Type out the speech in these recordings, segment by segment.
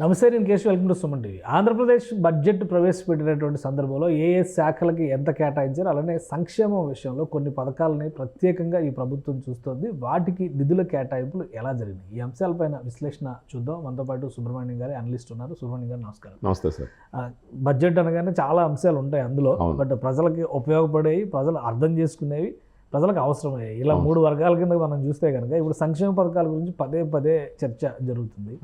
నమస్తే నేను case welcome to Suman TV Andhra Pradesh budget ప్రవేశపెట్టినటువంటి సందర్భంలో ఏ ఏ శాఖలకి ఎంత కేటాయించారు? అలానే సంక్షేమం విషయంలో కొన్ని పథకాలని ప్రత్యేకంగా ఈ ప్రభుత్వం చూస్తోంది. వాటికి నిధుల కేటాయింపులు ఎలా జరిగినాయి? ఈ అంశాలపైన విశ్లేషణ చూద్దాం. మనతో పాటు సుబ్రహ్మణ్యం గారి అనలిస్ట్ ఉన్నారు. సుబ్రహ్మణ్యం గారు నమస్కారం. నమస్తే సార్. బడ్జెట్ అనగానే చాలా అంశాలు ఉంటాయి అందులో. బట్ ప్రజలకి ఉపయోగపడేవి ప్రజలు అర్థం చేసుకునేవి ప్రజలకు అవసరమయ్యాయి ఇలా. మూడు వర్గాల కింద మనం చూస్తే కనుక ఇప్పుడు సంక్షేమ పథకాల గురించి పదే పదే చర్చ జరుగుతుంది.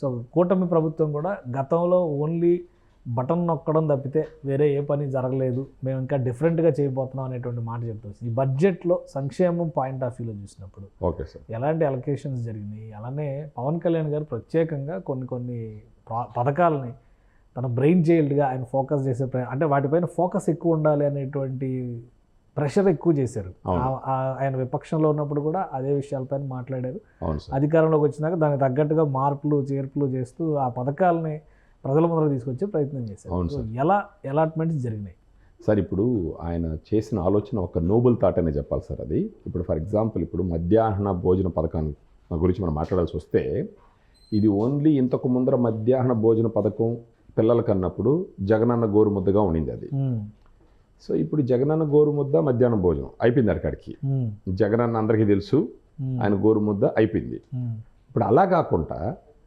సో కూటమి ప్రభుత్వం కూడా గతంలో ఓన్లీ బటన్ నొక్కడం తప్పితే వేరే ఏ పని జరగలేదు మేము ఇంకా డిఫరెంట్గా చేయబోతున్నాం అనేటువంటి మాట చెప్తుంది ఈ బడ్జెట్లో సంక్షేమం పాయింట్ ఆఫ్ వ్యూలో చూసినప్పుడు ఓకే సార్. ఎలాంటి అలొకేషన్స్ జరిగినాయి? అలానే పవన్ కళ్యాణ్ గారు ప్రత్యేకంగా కొన్ని కొన్ని ప్రా- పథకాలని తన బ్రెయిన్ చైల్డ్గా ఆయన ఫోకస్ చేసే అంటే వాటిపైన ఫోకస్ ఎక్కువ ఉండాలి అనేటువంటి ప్రెషర్ ఎక్కువ చేశారు. ఆయన విపక్షంలో ఉన్నప్పుడు కూడా అదే విషయాలపైన మాట్లాడారు. అవును సార్. అధికారంలోకి వచ్చినాక దానికి తగ్గట్టుగా మార్పులు చేర్పులు చేస్తూ ఆ పథకాలని ప్రజల ముందర తీసుకొచ్చే ప్రయత్నం చేశారు. ఎలా అలాట్మెంట్స్ జరిగినాయి? సార్ ఇప్పుడు ఆయన చేసిన ఆలోచన ఒక నోబుల్ థాట్ అనే చెప్పాలి సార్ అది. ఇప్పుడు ఫర్ ఎగ్జాంపుల్ ఇప్పుడు మధ్యాహ్న భోజన పథకం గురించి మనం మాట్లాడాల్సి వస్తే ఇది ఓన్లీ ఇంతకు ముందర మధ్యాహ్న భోజన పథకం పిల్లలకి అన్నప్పుడు జగనన్న గోరుముద్దగా ఉండింది అది. సో ఇప్పుడు జగనన్న గోరుముద్ద మధ్యాహ్నం భోజనం అయిపోయింది అక్కడికి జగనన్న అందరికీ తెలుసు ఆయన గోరుముద్ద అయిపోయింది. ఉమ్, ఇప్పుడు అలా కాకుండా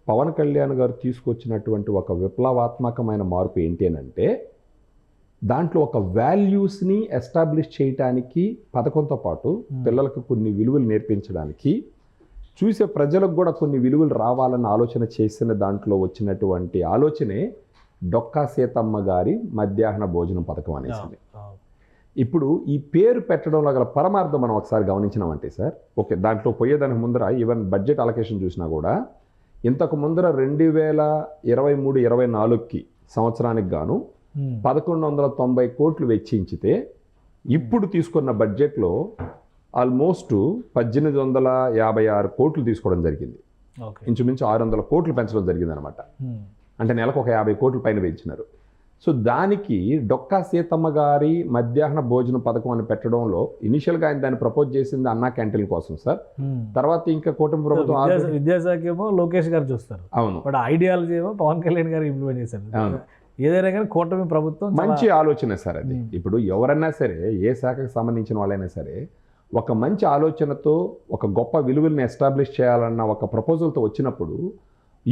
పవన్ కళ్యాణ్ గారు తీసుకొచ్చినటువంటి ఒక విప్లవాత్మకమైన మార్పు ఏంటి అని అంటే దాంట్లో ఒక వాల్యూస్ని ఎస్టాబ్లిష్ చేయటానికి పథకంతో పాటు. పిల్లలకు కొన్ని విలువలు నేర్పించడానికి చూసే ప్రజలకు కూడా కొన్ని విలువలు రావాలన్న ఆలోచన చేసిన దాంట్లో వచ్చినటువంటి ఆలోచనే డొక్కా సీతమ్మ గారి మధ్యాహ్న భోజనం పథకం అనేసి ఆ, ఇప్పుడు ఈ పేరు పెట్టడంలో గల పరమార్థం మనం ఒకసారి గమనించినామంటే సార్ ఓకే దాంట్లో పోయేదానికి ముందర ఈవెన్ బడ్జెట్ అలొకేషన్ చూసినా కూడా ఇంతకు ముందర రెండు వేల ఇరవై మూడు ఇరవై నాలుగుకి సంవత్సరానికి గాను పదకొండు వందల తొంభై కోట్లు వెచ్చించితే ఇప్పుడు తీసుకున్న బడ్జెట్లో ఆల్మోస్ట్ పద్దెనిమిది వందల యాభై ఆరు కోట్లు తీసుకోవడం జరిగింది. ఇంచుమించు ఆరు వందల కోట్లు పెంచడం జరిగింది అనమాట అంటే నెలకు ఒక యాభై కోట్ల పైన పెంచినారు. సో దానికి డొక్కా సీతమ్మ గారి మధ్యాహ్న భోజన పథకం అని పెట్టడంలో ఇనిషియల్గా ఆయన దాన్ని ప్రపోజ్ చేసింది అన్నా క్యాంటీన్ కోసం సార్. తర్వాత ఇంకా కూటమి ప్రభుత్వం విద్యాశాఖ ఏమో లోకేష్ గారు చూస్తారు అవును బట్ ఐడియాలజీ ఏమో పవన్ కళ్యాణ్ గారు ఇంప్లిమెంట్ చేశారు అవును. ఏదైనా కానీ కూటమి ప్రభుత్వం మంచి ఆలోచన సార్ అది. ఇప్పుడు ఎవరన్నా సరే ఏ శాఖకు సంబంధించిన వాళ్ళైనా సరే ఒక మంచి ఆలోచనతో ఒక గొప్ప విలువల్ని ఎస్టాబ్లిష్ చేయాలన్న ఒక ప్రపోజల్తో వచ్చినప్పుడు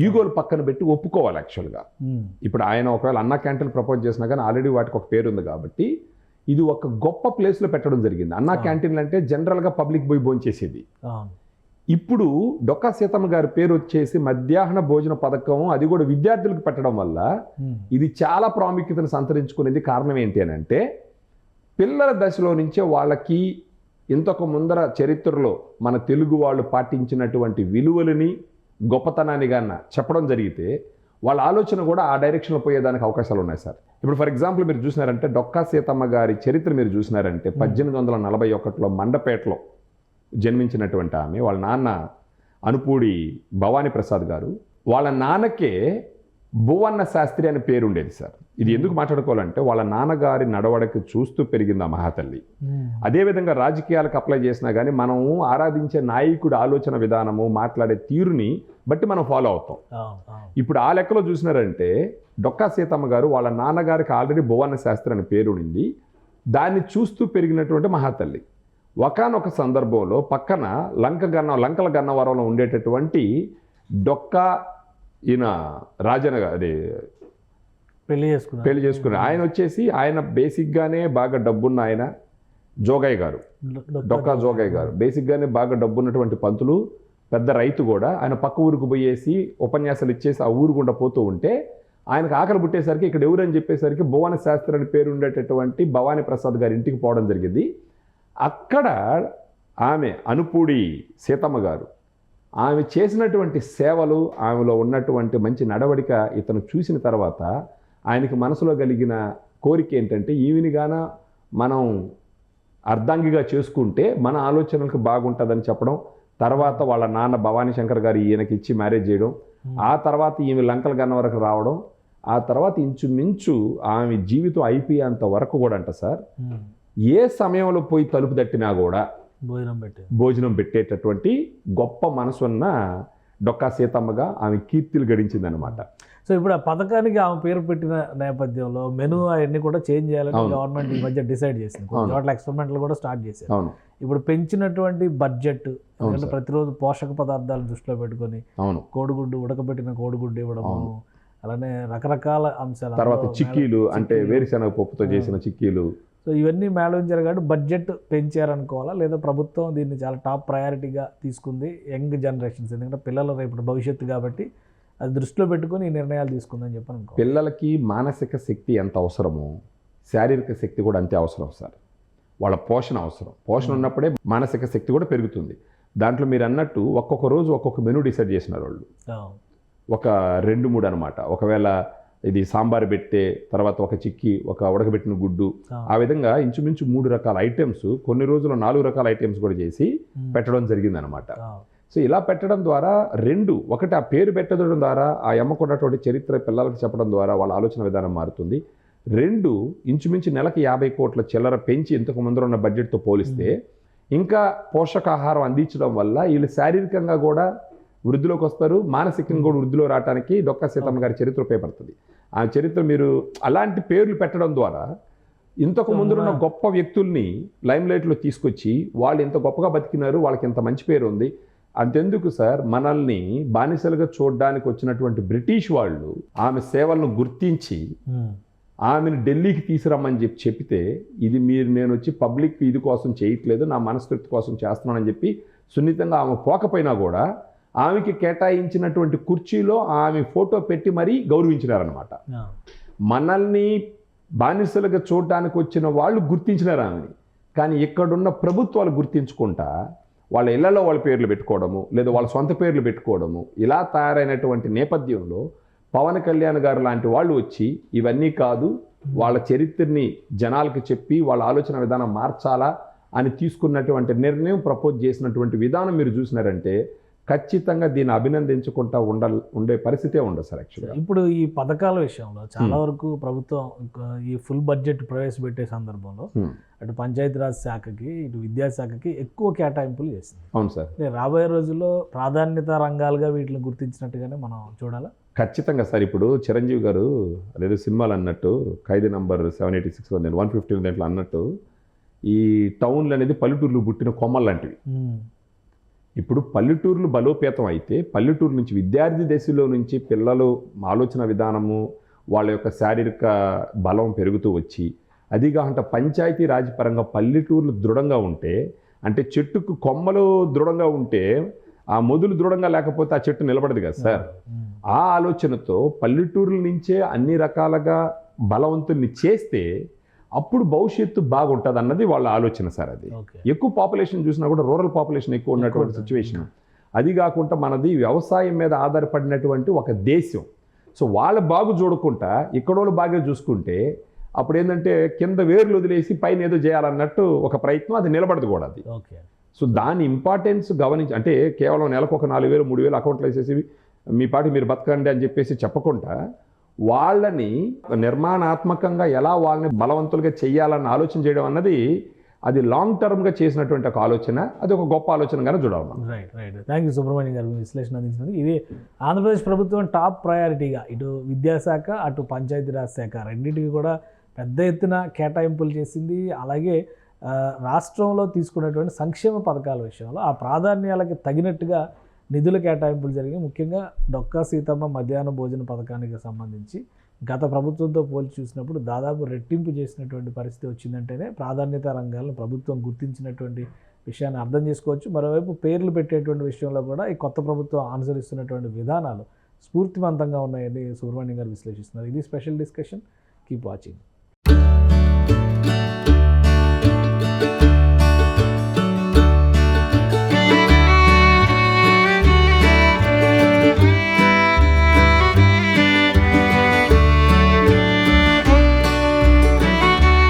ఈగోలు పక్కన పెట్టి ఒప్పుకోవాలి యాక్చువల్గా. ఇప్పుడు ఆయన ఒకవేళ అన్న క్యాంటీన్ ప్రపోజ్ చేసినా కానీ ఆల్రెడీ వాటికి ఒక పేరు ఉంది కాబట్టి ఇది ఒక గొప్ప ప్లేస్లో పెట్టడం జరిగింది. అన్న. క్యాంటీన్లు అంటే జనరల్గా పబ్లిక్ పోయి భోంచేసేది. ఇప్పుడు డొక్కా సీతమ్మ గారి పేరు వచ్చేసి మధ్యాహ్న భోజన పథకం అది కూడా విద్యార్థులకు పెట్టడం వల్ల ఇది చాలా ప్రాముఖ్యతను సంతరించుకునేది కారణం ఏంటి అని అంటే పిల్లల దశలో నుంచే వాళ్ళకి ఇంతకు ముందర చరిత్రలో మన తెలుగు వాళ్ళు పాటించినటువంటి విలువలని గొప్పతనాన్ని గాన చెప్పడం జరిగితే వాళ్ళ ఆలోచన కూడా ఆ డైరెక్షన్లో పోయేదానికి అవకాశాలు ఉన్నాయి సార్. ఇప్పుడు ఫర్ ఎగ్జాంపుల్ మీరు చూసినారంటే డొక్కా సీతమ్మ గారి చరిత్ర మీరు చూసినారంటే పద్దెనిమిది వందల నలభై ఒకటిలో మండపేటలో జన్మించినటువంటి ఆమె వాళ్ళ నాన్న అనుపూడి భవానీ ప్రసాద్ గారు. వాళ్ళ నాన్నకే భువన్న శాస్త్రి అనే పేరు ఉండేది సార్. ఇది ఎందుకు మాట్లాడుకోవాలంటే వాళ్ళ నాన్నగారి నడవడిక చూస్తూ పెరిగింది ఆ మహాతల్లి. ఉమ్, అదేవిధంగా రాజకీయాలకు అప్లై చేసినా కానీ మనము ఆరాధించే నాయకుడి ఆలోచన విధానము మాట్లాడే తీరుని బట్టి మనం ఫాలో అవుతాం. ఇప్పుడు ఆ లెక్కలో చూసినారంటే డొక్కా సీతమ్మ గారు వాళ్ళ నాన్నగారికి ఆల్రెడీ భువన శాస్త్రి అనే పేరు ఉండింది. దాన్ని చూస్తూ పెరిగినటువంటి మహాతల్లి. ఒకానొక సందర్భంలో పక్కన లంక గన్న లంకల గన్నవరంలో ఉండేటటువంటి డొక్కా ఈయన రాజన అదే పెళ్ళి చేసుకున్నారు. పెళ్ళి చేసుకున్నారు. ఆయన వచ్చేసి ఆయన బేసిక్గానే బాగా డబ్బున్న ఆయన జోగయ్య గారు. డొక్కా జోగయ్య గారు. బేసిక్గానే బాగా డబ్బున్నటువంటి పంతులు పెద్ద రైతు కూడా. ఆయన పక్క ఊరికి పోయేసి ఉపన్యాసాలు ఇచ్చేసి ఆ ఊరు గుండా పోతూ ఉంటే ఆయనకు ఆకలి పుట్టేసరికి ఇక్కడ ఎవరని చెప్పేసరికి భువన శాస్త్రి అని పేరు ఉండేటటువంటి భవానీ ప్రసాద్ గారి ఇంటికి పోవడం జరిగింది. అక్కడ ఆమె అనుపూడి సీతమ్మ గారు ఆమె చేసినటువంటి సేవలు ఆమెలో ఉన్నటువంటి మంచి నడవడిక ఇతను చూసిన తర్వాత ఆయనకి మనసులో కలిగిన కోరిక ఏంటంటే ఈవినిగాన మనం అర్ధాంగిగా చేసుకుంటే మన ఆలోచనలకు బాగుంటుందని చెప్పడం తర్వాత వాళ్ళ నాన్న భవానీ శంకర్ గారు ఈయనకి ఇచ్చి మ్యారేజ్ చేయడం ఆ తర్వాత ఈమె లంకల గన్న వరకు రావడం ఆ తర్వాత ఇంచుమించు ఆమె జీవితం అయిపోయేంత వరకు కూడా అంట సార్. ఉమ్, ఏ సమయంలో పోయి తలుపు తట్టినా కూడా భోజనం పెట్టి భోజనం పెట్టేటటువంటి గొప్ప మనసున్న డొక్కా సీతమ్మగా ఆమె కీర్తిలు గడించిందనమాట సో ఇప్పుడు ఆ పథకానికి ఆమె పేరు పెట్టిన నేపథ్యంలో మెను అవన్నీ కూడా చేంజ్ చేయాలని. గవర్నమెంట్ ఈ మధ్య డిసైడ్ చేసింది కొన్ని. చోట్ల ఎక్స్పెరిమెంట్లు కూడా స్టార్ట్ చేశారు ఇప్పుడు పెంచినటువంటి బడ్జెట్ ఎందుకంటే. ప్రతిరోజు పోషక పదార్థాలను దృష్టిలో పెట్టుకొని అవును కోడిగుడ్డు ఉడకబెట్టిన కోడిగుడ్డు ఇవ్వడము అలానే రకరకాల అంశాలు తర్వాత చిక్కీలు అంటే. వేరుశనగ పప్పుతో చేసిన చిక్కీలు సో ఇవన్నీ మేళవించారు కాబట్టి బడ్జెట్ పెంచారనుకోవాలా? లేదా ప్రభుత్వం దీన్ని చాలా టాప్ ప్రయారిటీగా తీసుకుంది యంగ్ జనరేషన్స్. ఎందుకంటే పిల్లల రేపు భవిష్యత్తు కాబట్టి అది దృష్టిలో పెట్టుకొని ఈ నిర్ణయాలు తీసుకుందని చెప్పి అనుకో పిల్లలకి మానసిక శక్తి ఎంత అవసరమో శారీరక శక్తి కూడా అంతే అవసరం సార్. వాళ్ళ పోషణ అవసరం. పోషణ ఉన్నప్పుడే మానసిక శక్తి కూడా పెరుగుతుంది. దాంట్లో మీరు అన్నట్టు ఒక్కొక్క రోజు ఒక్కొక్క మెనూ డిసైడ్ చేసినారు వాళ్ళు. ఒక రెండు మూడు అనమాట ఒకవేళ ఇది సాంబార్ పెట్టే తర్వాత ఒక చిక్కి ఒక ఉడకబెట్టిన గుడ్డు. ఆ. విధంగా ఇంచుమించు మూడు రకాల ఐటమ్స్ కొన్ని రోజులు నాలుగు రకాల ఐటమ్స్ కూడా చేసి పెట్టడం జరిగిందనమాట. సో ఇలా పెట్టడం ద్వారా రెండు ఒకటి ఆ పేరు పెట్టడం ద్వారా ఆ అమ్మకున్నటువంటి చరిత్ర పిల్లలకు చెప్పడం ద్వారా వాళ్ళ ఆలోచన విధానం మారుతుంది. రెండు ఇంచుమించు నెలకి యాభై కోట్ల చిల్లర పెంచి ఇంతకు ముందర ఉన్న బడ్జెట్తో పోలిస్తే ఇంకా పోషకాహారం అందించడం వల్ల వీళ్ళు శారీరకంగా కూడా వృద్ధిలోకి వస్తారు మానసికంగా కూడా వృద్ధిలో రావడానికి డొక్కా సీతమ్మ గారి చరిత్ర ఉపయోగపడుతుంది. ఆ చరిత్ర మీరు అలాంటి పేర్లు పెట్టడం ద్వారా ఇంతకు ముందున్న గొప్ప వ్యక్తుల్ని లైమ్ లైట్లో తీసుకొచ్చి వాళ్ళు ఇంత గొప్పగా బతికినారు వాళ్ళకి ఇంత మంచి పేరు ఉంది అంతెందుకు సార్? మనల్ని బానిసలుగా చూడడానికి వచ్చినటువంటి బ్రిటిష్ వాళ్ళు ఆమె సేవలను గుర్తించి ఆమెను ఢిల్లీకి తీసుకురమ్మని చెప్పి చెప్తే ఇది మీరు నేను వచ్చి పబ్లిక్ ఇది కోసం చేయట్లేదు నా మనస్తృప్తి కోసం చేస్తున్నానని చెప్పి సున్నితంగా ఆమె పోకపోయినా కూడా ఆమెకి కేటాయించినటువంటి కుర్చీలో ఆమె ఫోటో పెట్టి మరీ గౌరవించినారనమాట మనల్ని బానిసలుగా చూడడానికి వచ్చిన వాళ్ళు గుర్తించినారు ఆమెని. కానీ ఇక్కడున్న ప్రభుత్వాలు గుర్తించుకుంటా వాళ్ళ ఇళ్ళలో వాళ్ళ పేర్లు పెట్టుకోవడము లేదా వాళ్ళ సొంత పేర్లు పెట్టుకోవడము ఇలా తయారైనటువంటి నేపథ్యంలో పవన్ కళ్యాణ్ గారు లాంటి వాళ్ళు వచ్చి ఇవన్నీ కాదు వాళ్ళ చరిత్రని జనాలకు చెప్పి వాళ్ళ ఆలోచన విధానం మార్చాలా అని తీసుకున్నటువంటి నిర్ణయం ప్రపోజ్ చేసినటువంటి విధానం మీరు చూసినారంటే ఖచ్చితంగా దీన్ని అభినందించుకుంటా ఉండ ఉండే పరిస్థితే ఉండదు సార్ యాక్చువల్గా ఇప్పుడు ఈ పథకాల విషయంలో చాలా వరకు ప్రభుత్వం ఈ ఫుల్ బడ్జెట్ ప్రవేశపెట్టే సందర్భంలో Hmm. అటు పంచాయతీరాజ్ శాఖకి ఇటు విద్యాశాఖకి ఎక్కువ కేటాయింపులు చేసింది. అవును సార్. రాబోయే రోజుల్లో ప్రాధాన్యత రంగాలుగా వీటిని గుర్తించినట్టుగానే మనం చూడాలా? ఖచ్చితంగా సార్ ఇప్పుడు చిరంజీవి గారు అదేదో సినిమాలు అన్నట్టు Khaidi number seven eighty six one fifty దాంట్లో అన్నట్టు ఈ టౌన్లు అనేది పల్లెటూర్లు పుట్టిన కొమ్మలు లాంటివి. ఇప్పుడు పల్లెటూర్లు బలోపేతం అయితే పల్లెటూరు నుంచి విద్యార్థి దశలో నుంచి పిల్లలు ఆలోచన విధానము వాళ్ళ యొక్క శారీరక బలం పెరుగుతూ వచ్చి అది కాకుండా పంచాయతీ రాజ్ పరంగా పల్లెటూర్లు దృఢంగా ఉంటే అంటే చెట్టుకు కొమ్మలు దృఢంగా ఉంటే ఆ మొదలు దృఢంగా లేకపోతే ఆ చెట్టు నిలబడదు కదా సార్? ఆ ఆలోచనతో పల్లెటూరుల నుంచే అన్ని రకాలుగా బలవంతుల్ని చేస్తే అప్పుడు భవిష్యత్తు బాగుంటుంది అన్నది వాళ్ళ ఆలోచన సార్ అది. ఎక్కువ పాపులేషన్ చూసినా కూడా రూరల్ పాపులేషన్ ఎక్కువ ఉన్నటువంటి సిచ్యువేషన్. అది కాకుండా మనది వ్యవసాయం మీద ఆధారపడినటువంటి ఒక దేశం. సో వాళ్ళ బాగు చూడకుండా ఇక్కడోళ్ళు బాగా చూసుకుంటే అప్పుడు ఏంటంటే కింద వేర్లు వదిలేసి పైన ఏదో చేయాలన్నట్టు ఒక ప్రయత్నం అది నిలబడదు కూడా అది. సో దాని ఇంపార్టెన్స్ గమనించి అంటే కేవలం నెలకు ఒక నాలుగు వేలు మూడు వేలు అకౌంట్లో వేసేసి మీ పాటి మీరు బతకండి అని చెప్పేసి చెప్పకుండా వాళ్ళని నిర్మాణాత్మకంగా ఎలా వాళ్ళని బలవంతులుగా చేయాలన్న ఆలోచన చేయడం అన్నది అది లాంగ్ టర్మ్గా చేసినటువంటి ఒక ఆలోచన అది ఒక గొప్ప ఆలోచనగానే చూడాలి మనం. Right right thank you Subrahmanyam garu విశ్లేషణ అందించినందుకు. ఇది ఆంధ్రప్రదేశ్ ప్రభుత్వం టాప్ ప్రయారిటీగా ఇటు విద్యాశాఖ అటు పంచాయతీరాజ్ శాఖ రెండింటికి కూడా పెద్ద ఎత్తున కేటాయింపులు చేసింది. అలాగే రాష్ట్రంలో తీసుకున్నటువంటి సంక్షేమ పథకాల విషయంలో ఆ ప్రాధాన్యాలకి తగినట్టుగా నిధుల కేటాయింపులు జరిగాయి ముఖ్యంగా డొక్కా సీతమ్మ మధ్యాహ్న భోజన పథకానికి సంబంధించి గత ప్రభుత్వంతో పోల్చి చూసినప్పుడు దాదాపు రెట్టింపు చేసినటువంటి పరిస్థితి వచ్చిందంటేనే ప్రాధాన్యత రంగాలను ప్రభుత్వం గుర్తించినటువంటి విషయాన్ని అర్థం చేసుకోవచ్చు. మరోవైపు పేర్లు పెట్టేటువంటి విషయంలో కూడా ఈ కొత్త ప్రభుత్వం అనుసరిస్తున్నటువంటి విధానాలు స్ఫూర్తివంతంగా ఉన్నాయని సుబ్రహ్మణ్యం గారు విశ్లేషిస్తున్నారు. ఇది స్పెషల్ డిస్కషన్. Keep watching.